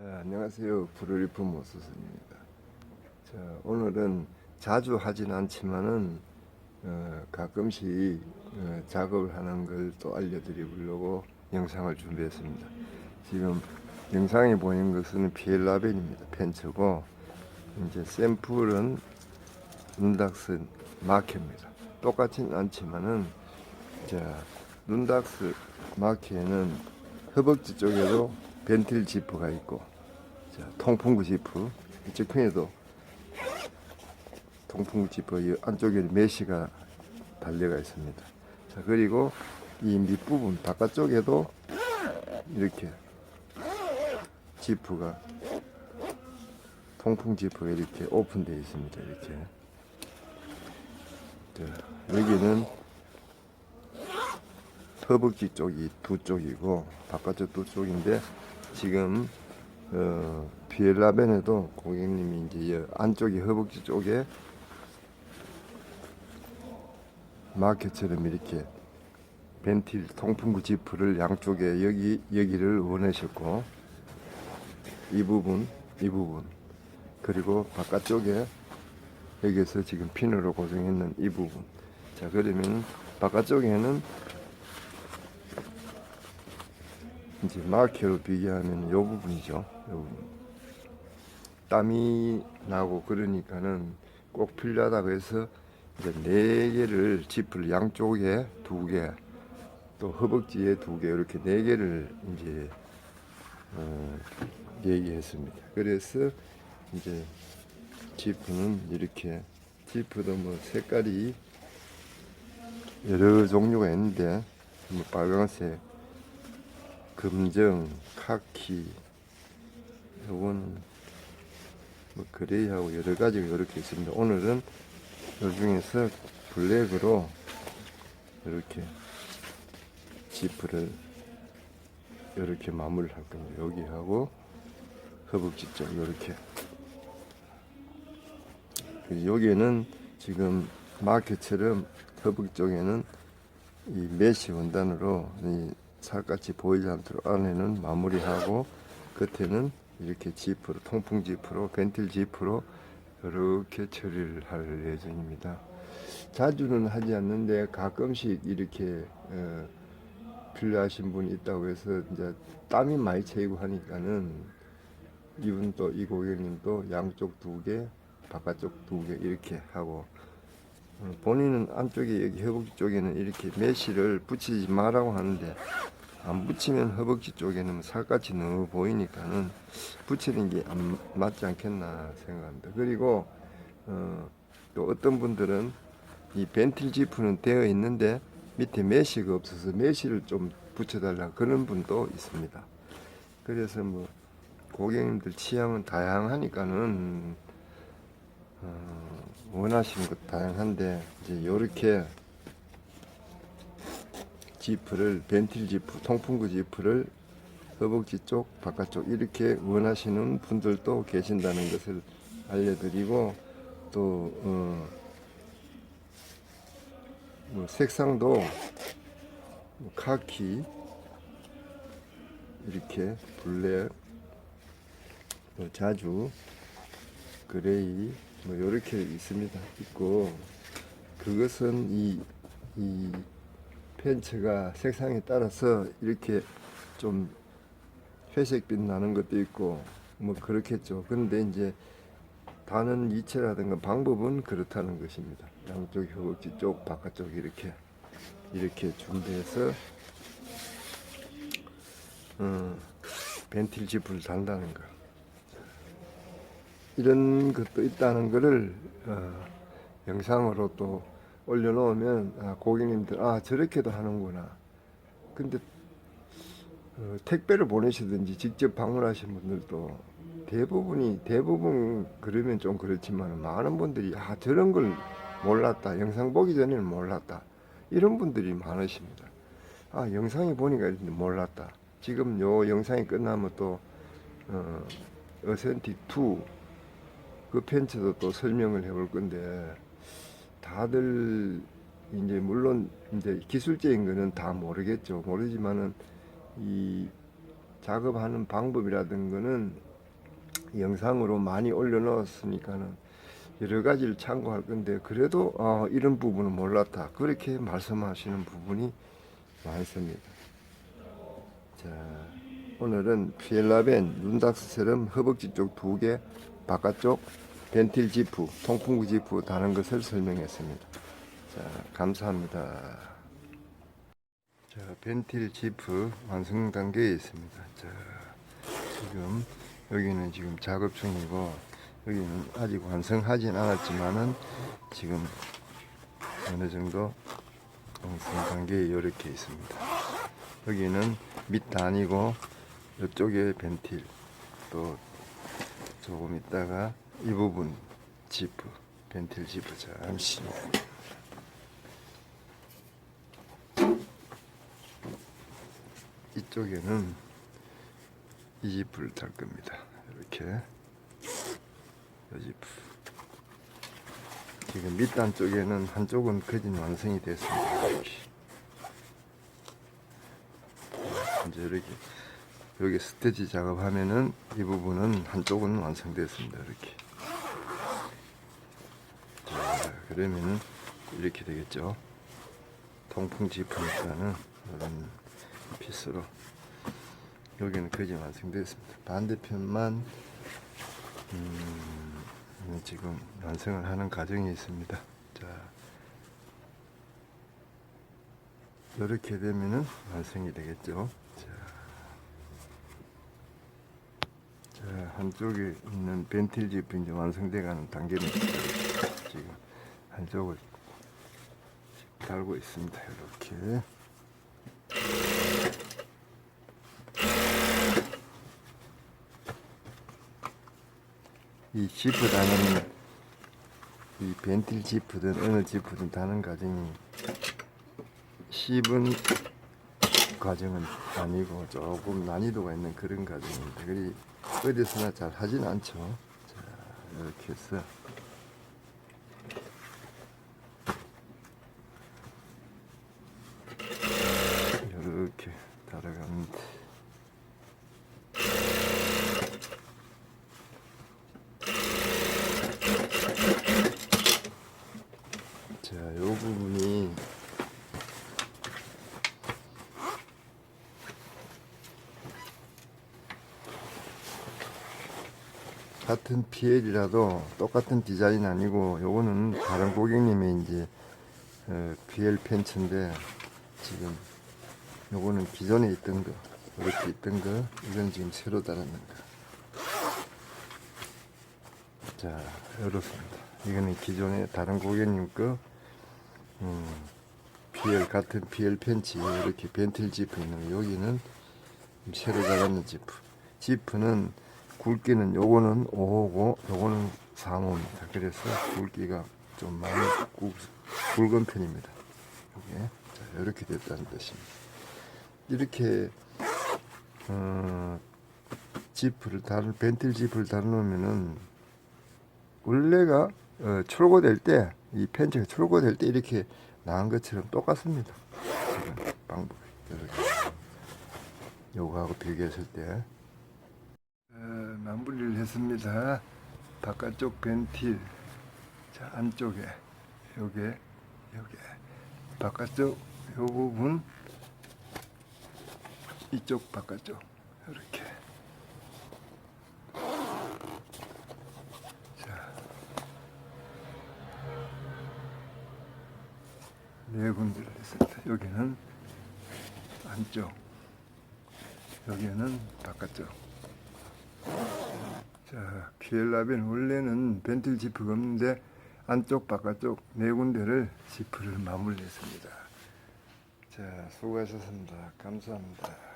자, 안녕하세요. 브루리프 모스스입니다. 자, 오늘은 자주 하진 않지만은 어, 가끔씩 어, 작업을 하는 걸 또 알려드리려고 영상을 준비했습니다. 지금 영상에 보이는 것은 피엘 라벤입니다. 펜처고 이제 샘플은 눈닥스 마켓입니다. 똑같진 않지만은 자 눈닥스 마켓에는 허벅지 쪽에도 벤틸 지프가 있고 자 통풍구 지프 이쪽 편에도 통풍구 지프 이 안쪽에 메시가 달려가 있습니다. 자 그리고 이 밑부분 바깥쪽에도 이렇게 지프가 통풍 지프가 이렇게 오픈되어 있습니다. 이렇게 자, 여기는 허벅지 쪽이 두 쪽이고 바깥쪽 두 쪽인데 지금 어, 비엘라벤에도 고객님이 이제 이 안쪽이 허벅지 쪽에 마켓처럼 이렇게 벤틸 통풍구 지프를 양쪽에 여기 여기를 원하셨고 이 부분 이 부분. 그리고 바깥쪽에 여기서 지금 핀으로 고정했는 이 부분. 자 그러면 바깥쪽에는 이제 마켓로 비교하면 이 부분이죠 요 부분 땀이 나고 그러니까는 꼭 필요하다고 해서 이제 네 개를 지프를 양쪽에 두 개, 또 허벅지에 두 개 이렇게 네 개를 이제 어, 얘기했습니다. 그래서 이제 지프는 이렇게 지프도 뭐 색깔이 여러 종류가 있는데 뭐 빨간색, 금정, 카키, 요거는 뭐 그레이하고 여러 가지가 이렇게 있습니다. 오늘은 요 중에서 블랙으로 이렇게 지프를 이렇게 마무리를 할 겁니다. 여기 하고 허벅지 쪽 이렇게 여기에는 지금 마켓처럼 허벅지 쪽에는 이 메시 원단으로 이 살같이 보이지 않도록 안에는 마무리하고 끝에는 이렇게 지프로 통풍 지프로 벤틸 지프로 이렇게 처리를 할 예정입니다. 자주는 하지 않는데 가끔씩 이렇게 어, 필요하신 분이 있다고 해서 이제 땀이 많이 채이고 하니까는 이분 또 이 고객님 도 양쪽 두 개, 바깥쪽 두 개 이렇게 하고 어, 본인은 안쪽에 여기 허벅지 쪽에는 이렇게 메시를 붙이지 마라고 하는데 안 붙이면 허벅지 쪽에는 살같이 너무 보이니까는 붙이는 게 안 맞지 않겠나 생각합니다. 그리고 어, 또 어떤 분들은 이 벤틸 지프는 되어 있는데 밑에 메시가 없어서 메시를 좀 붙여달라 그런 분도 있습니다. 그래서 뭐 고객님들 취향은 다양하니까는 어, 원하시는 것 다양한데 이제 요렇게 지프를 벤틸 지프, 통풍구 지프를 허벅지 쪽, 바깥쪽 이렇게 원하시는 분들도 계신다는 것을 알려드리고 또 어, 뭐 색상도 뭐 카키 이렇게 블랙, 뭐 자주 그레이 뭐 이렇게 있습니다. 있고 그것은 이, 이 펜츠가 색상에 따라서 이렇게 좀 회색빛 나는 것도 있고 뭐 그렇겠죠. 근데 이제 다는 이체라든가 방법은 그렇다는 것입니다. 양쪽 허벅지 쪽, 바깥쪽 이렇게 이렇게 준비해서 어, 벤틸 지프를 단다는 거. 이런 것도 있다는 것을 어, 영상으로 또 올려놓으면 아, 고객님들 아 저렇게도 하는구나. 근데 어, 택배를 보내시든지 직접 방문하신 분들도 대부분이 대부분 그러면 좀 그렇지만 많은 분들이 아 저런 걸 몰랐다. 영상 보기 전에는 몰랐다. 이런 분들이 많으십니다. 아 영상이 보니까 몰랐다. 지금 요 영상이 끝나면 또 어, 어센틱 2 그 펜츠도 또 설명을 해볼 건데 다들 이제 물론 이제 기술적인 거는 다 모르겠죠. 모르지만은 이 작업하는 방법이라든 거는 영상으로 많이 올려놓았으니까는 여러 가지를 참고할 건데 그래도 어, 이런 부분은 몰랐다 그렇게 말씀하시는 부분이 많습니다. 자 오늘은 피엘라벤 눈닥스처럼 허벅지 쪽 두 개 바깥쪽 벤틸 지프 통풍구 지프 다는 것을 설명했습니다. 자 감사합니다. 자 벤틸 지프 완성 단계에 있습니다. 자 지금 여기는 지금 작업 중이고 여기는 아직 완성하진 않았지만은 지금 어느 정도 완성 단계에 이렇게 있습니다. 여기는 밑 단이고 이쪽에 벤틸 또 조금 있다가 이 부분 지프 벤틸 지프 잠시 이쪽에는 이 지프를 달 겁니다. 이렇게 이 지프 지금 밑단 쪽에는 한쪽은 거진 완성이 됐습니다. 이렇게. 이제 이렇게 여기 스테지 작업하면은 이 부분은 한쪽은 완성됐습니다. 이렇게. 자, 그러면은 이렇게 되겠죠. 통풍 지프니까는 이런 피스로 여기는 거의 완성됐습니다. 반대편만 음, 지금 완성을 하는 과정이 있습니다. 자, 이렇게 되면은 완성이 되겠죠. 자, 자 한쪽에 있는 벤틸 지프 이제 완성돼가는 단계입니다. 지금 한쪽을 달고 있습니다. 이렇게. 이 지프 다는 이 벤틸 지프든 어느 지프든 다는 과정이 쉽은 과정은 아니고 조금 난이도가 있는 그런 과정입니다. 그리 어디서나 잘 하진 않죠. 자, 이렇게 해서 이렇게 달아갑니다. 자, 요 부분이 같은 PL이라도 똑같은 디자인 아니고 요거는 다른 고객님의 이제 어, PL 팬츠인데 지금 요거는 기존에 있던 거 이렇게 있던 거 이건 지금 새로 달았는 거. 자 이렇습니다. 이거는 기존에 다른 고객님 거 음, PL 같은 PL 팬츠 이렇게 벤틀 지프 있는 거 여기는 새로 달았는 지프. 지프는 굵기는 요거는 5호고 요거는 3호입니다. 그래서 굵기가 좀 많이 굵, 굵은 편입니다. 이게 자, 이렇게 됐다는 뜻입니다. 이렇게 어, 지프를 다른 벤틸 지프를 달아놓으면은 원래가 어, 출고될 때 이 펜치가 출고될 때 이렇게 나온 것처럼 똑같습니다. 방법이 이렇게 요거하고 비교했을 때 어, 마무리를 했습니다. 바깥쪽 벤틸 자 안쪽에 요게 요게 바깥쪽 요 부분 이쪽 바깥쪽 이렇게 자, 네 군데를 했습니다. 여기는 안쪽, 여기는 바깥쪽. 자, 피엘라벤 원래는 벤틸 지프가 없는데 안쪽, 바깥쪽 네 군데를 지프를 마무리했습니다. 자, 수고하셨습니다. 감사합니다.